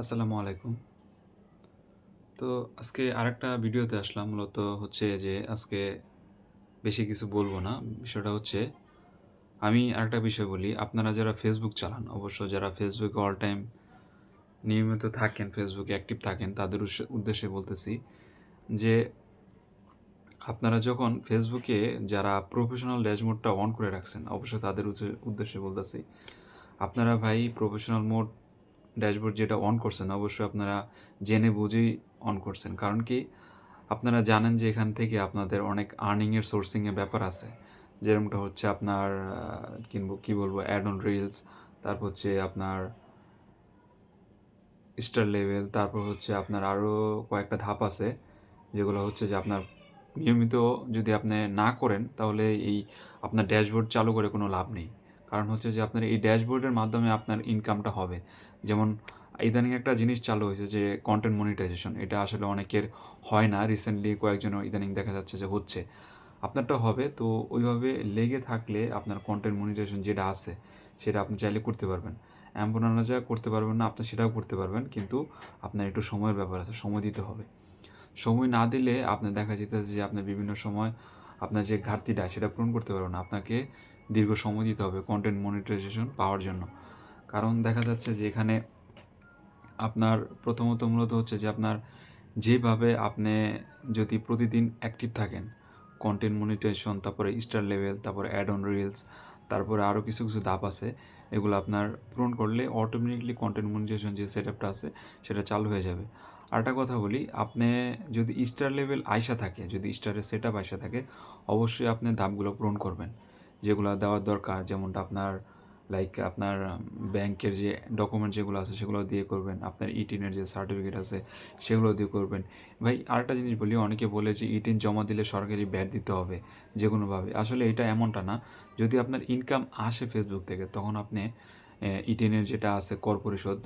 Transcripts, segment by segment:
আসসালামু আলাইকুম। তো আজকে আরেকটা ভিডিওতে আসলাম। মূলত হচ্ছে যে আজকে বেশি কিছু বলব না। বিষয়টা হচ্ছে আমি আরেকটা বিষয় বলি। আপনারা যারা ফেসবুক চালান, অবশ্য যারা ফেসবুকে অল টাইম নিয়মিত থাকেন, ফেসবুকে অ্যাক্টিভ থাকেন, তাদের উদ্দেশ্যে বলতেছি যে আপনারা যখন ফেসবুকে যারা প্রফেশনাল ড্যাশবোর্ডটা অন করে রাখছেন, অবশ্য তাদের উদ্দেশ্যে বলতেছি। আপনারা ভাই প্রফেশনাল মোড ড্যাশবোর্ড যেটা অন করছেন, অবশ্যই আপনারা জেনে বুঝেই অন করছেন। কারণ কি? আপনারা জানেন যে এখান থেকে আপনাদের অনেক আর্নিংয়ের সোর্সিংয়ের ব্যাপার আছে। যেরকমটা হচ্ছে আপনার কিনবো কি বলব অ্যাড অন রিলস, তারপর হচ্ছে আপনার স্টার লেভেল, তারপর হচ্ছে আপনার আরও কয়েকটা ধাপ আছে। যেগুলো হচ্ছে যে আপনার নিয়মিত যদি আপনি না করেন, তাহলে এই আপনার ড্যাশবোর্ড চালু করে কোনো লাভ নেই। কারণ হচ্ছে যে আপনার এই ড্যাশবোর্ডের মাধ্যমে আপনার ইনকামটা হবে। যেমন ইদানিং একটা জিনিস চালু হয়েছে যে কন্টেন্ট মনিটাইজেশন। এটা আসলে অনেকের হয় না। রিসেন্টলি কয়েকজন ইদানিং দেখা যাচ্ছে যে হচ্ছে। আপনারটা হবে। তো ওইভাবে লেগে থাকলে আপনার কন্টেন্ট মনিটাইজেশন যেটা আছে, সেটা আপনি চাইলে করতে পারবেন। এমন যে করতে পারবেন না, আপনি সেটাও করতে পারবেন। কিন্তু আপনার একটু সময়ের ব্যাপার আছে। সময় দিতে হবে। সময় না দিলে আপনার দেখা যাইতেছে যে আপনার বিভিন্ন সময় আপনার যে ঘাটতিটা সেটা পূরণ করতে পারবেন। আপনাকে দীর্ঘ সময় দিতে হবে কন্টেন্ট মনিটাইজেশন পাওয়ার জন্য। কারণ দেখা যাচ্ছে যে এখানে আপনার প্রথমত মূলত হচ্ছে যে আপনার যেভাবে আপনি যদি প্রতিদিন অ্যাক্টিভ থাকেন, কন্টেন্ট মনিটাইজেশন, তারপরে স্টার লেভেল, তারপরে অ্যাড অন রিলস, তারপরে আরও কিছু, কিছু ধাপ আছে। এগুলো আপনার পূরণ করলে অটোমেটিকলি কনটেন্ট মনিটাইজেশন যে সেট আপটা আছে, সেটা চালু হয়ে যাবে। আরেকটা কথা বলি, আপনি যদি স্টার লেভেল আয়সা থাকে, যদি স্টারের সেট আপ আয়সা থাকে, অবশ্যই আপনি ধাপগুলো পূরণ করবেন। যেগুলা দেওয়ার দরকার যেমনটা আপনার লাইক আপনার ব্যাংকের যে ডকুমেন্ট যেগুলো আছে সেগুলো দিয়ে করবেন। আপনার ইটিন এর যে সার্টিফিকেট আছে সেগুলো দিয়ে করবেন। ভাই আরেকটা জিনিস বলি, অনেকে বলে যে ইটিন জমা দিলে সরকারি ব্যাট দিতে হবে যে কোনোভাবে আসলে এটা এমনটা না। যদি আপনার ইনকাম আসে ফেসবুক থেকে তখন আপনি ইটিনের যেটা আছে কর পরিশোধ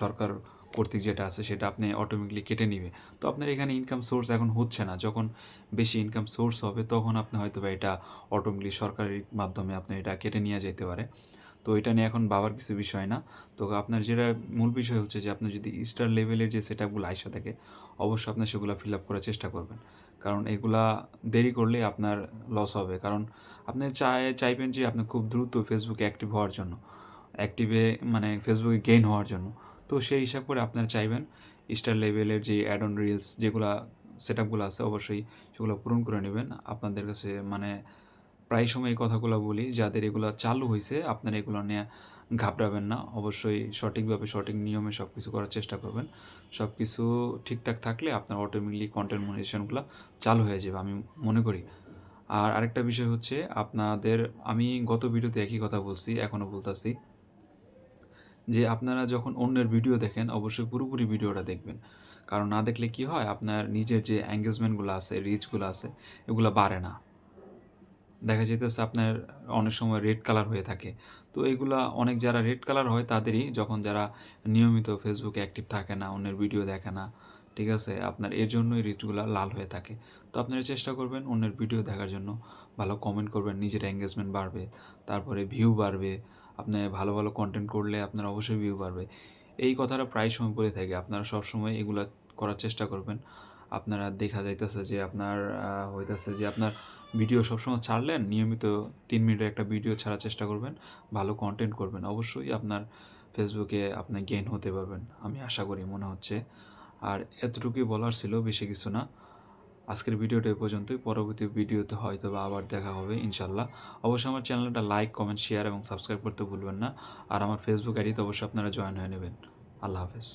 সরকার কর্তৃক যেটা আছে সেটা আপনি অটোমেটিকলি কেটে নিবে। তো আপনার এখানে ইনকাম সোর্স এখন হচ্ছে না। যখন বেশি ইনকাম সোর্স হবে তখন আপনি হয়তোবা এটা অটোমেটিকলি সরকারের মাধ্যমে আপনি এটা কেটে নিয়ে যেতে পারে। তো এটা নিয়ে এখন বাবার কিছু বিষয় না। তো আপনার যেটা মূল বিষয় হচ্ছে যে আপনার যদি স্টার লেভেলের যে সেটআপগুলো আইসা থাকে, অবশ্যই আপনি সেগুলো ফিল আপ করার চেষ্টা করবেন। কারণ এগুলা দেরি করলে আপনার লস হবে। কারণ আপনি চায় চাইবেন যে আপনি খুব দ্রুত ফেসবুকে অ্যাক্টিভ হওয়ার জন্য। অ্যাক্টিভে মানে ফেসবুকে গেইন হওয়ার জন্য। তো সেই হিসাব করে আপনারা চাইবেন স্টার লেভেলের যে অ্যাড অন রিলস যেগুলা সেটআপগুলো আছে অবশ্যই সেগুলো পূরণ করে নেবেন আপনাদের কাছে মানে প্রায় সময় এই কথাগুলো বলি, যাদের এগুলা চালু হয়েছে আপনারা এগুলো নিয়ে ঘাবড়াবেন না। অবশ্যই সঠিকভাবে সঠিক নিয়মে সব কিছু করার চেষ্টা করবেন। সব কিছু ঠিকঠাক থাকলে আপনার অটোমেটিকলি কনটেন্ট মনিটাইজেশনগুলা চালু হয়ে যাবে আমি মনে করি। আর আরেকটা বিষয় হচ্ছে আপনাদের আমি গত ভিডিওতে একই কথা বলছি, এখনও বলতাছি। যে আপনারা যখন অন্যের ভিডিও দেখেন অবশ্যই পুরোপুরি ভিডিওটা দেখবেন। কারণ না দেখলে কি হয়? আপনার নিজের যে এনগেজমেন্টগুলা আছে, রিচগুলো আছে, এগুলো বাড়ে না। দেখা যাইতেছে আপনার অনেক সময় রেড কালার হয়ে থাকে। তো এগুলা অনেক যারা রেড কালার হয় তাদেরই যখন যারা নিয়মিত এ অ্যাক্টিভ থাকে না, অন্যের ভিডিও দেখে না, ঠিক আছে? আপনার এর জন্যই রিচগুলো লাল হয়ে থাকে। তো আপনারা চেষ্টা করবেন অন্যের ভিডিও দেখার জন্য। ভালো কমেন্ট করবেন, নিজের এনগেজমেন্ট বাড়বে। তারপরে ভিউ বাড়বে। আপনি ভালো, ভালো কন্টেন্ট করলে আপনার অবশ্যই ভিউ বাড়বে। এই কথাটা প্রায় সময় বলে থাকে আপনারা সবসময় এগুলা করার চেষ্টা করবেন। আপনারা দেখা যাইতেছে যে আপনার হইতেছে যে আপনার ভিডিও সবসময় ছাড়লেন, নিয়মিত ৩ মিনিটের একটা ভিডিও ছাড়ার চেষ্টা করবেন। ভালো কন্টেন্ট করবেন। অবশ্যই আপনার ফেসবুকে আপনি গেইন হতে পারবেন। আমি আশা করি মনে হচ্ছে। আর এতটুকুই বলার ছিল, বেশি কিছু না। আজকের ভিডিওটা এ পর্যন্তই। পরবর্তী ভিডিওতে হয়তো বা আবার দেখা হবে ইনশাল্লাহ অবশ্যই আমার চ্যানেলটা লাইক, কমেন্ট, শেয়ার এবং সাবস্ক্রাইব করতে ভুলবেন না। আর আমার ফেসবুক আইডিতে অবশ্যই আপনারা জয়েন হয়ে নেবেন। আল্লাহ হাফেজ।